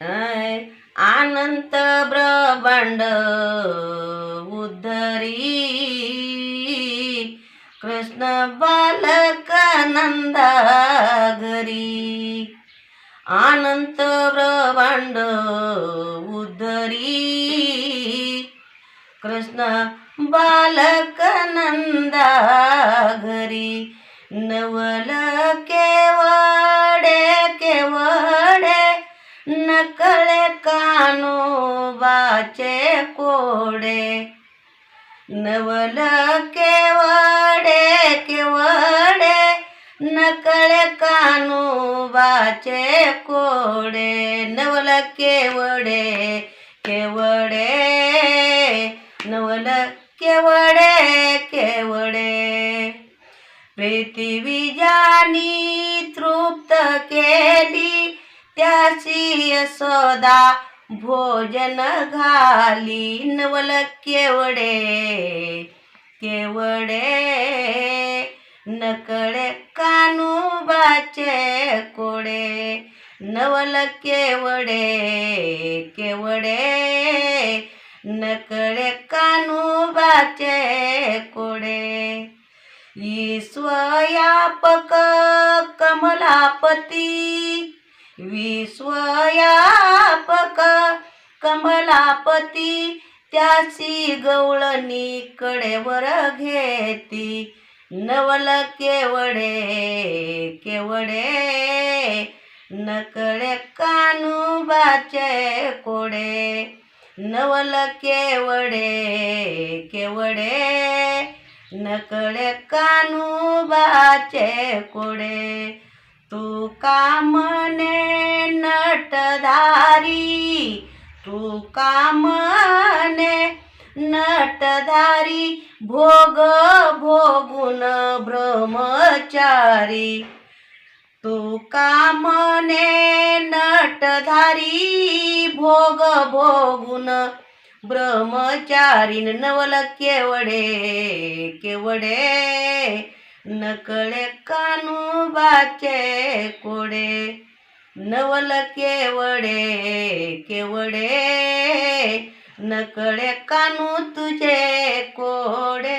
अनंत ब्रह्मांड उद्धरी कृष्ण बालक नंदा घरी अनंत ब्रह्मांड उद्धरी कृष्ण बालक नंदा घरी नवल केवडे केवळ नकळे कानोबाचे कोडे. नवल केवडे केवडे नकळे कानोबाचे कोडे. नवल केवडे केवडे नवल केवडे केवडे. पृथ्वी जानी तृप्त केली त्याची यशोदा भोजन घाली. नवल केवडे केवडे. नकळे कानुबाचे कोडे. नवल केवडे केवडे. नकळे कानुबाचे कोडे. विश्वयापक कमलापती विश्वयापक कमलापती त्याची गवळणी कडेवर घेती. नवल केवडे केवडे नकळे कानुबाचे कोडे. नवल केवडे केवडे नकळे कानुबाचे कोडे. तू कामने नटधारी? तू कामने नटधारी? भोग भोगुन ब्रह्मचारी। तू कामने नटधारी? भोग भोगुन ब्रह्मचारीन नवल केवडे केवडे नकळे कानुबाचे कोडे नवल केवडे केवडे नकळे कानू तुझे कोडे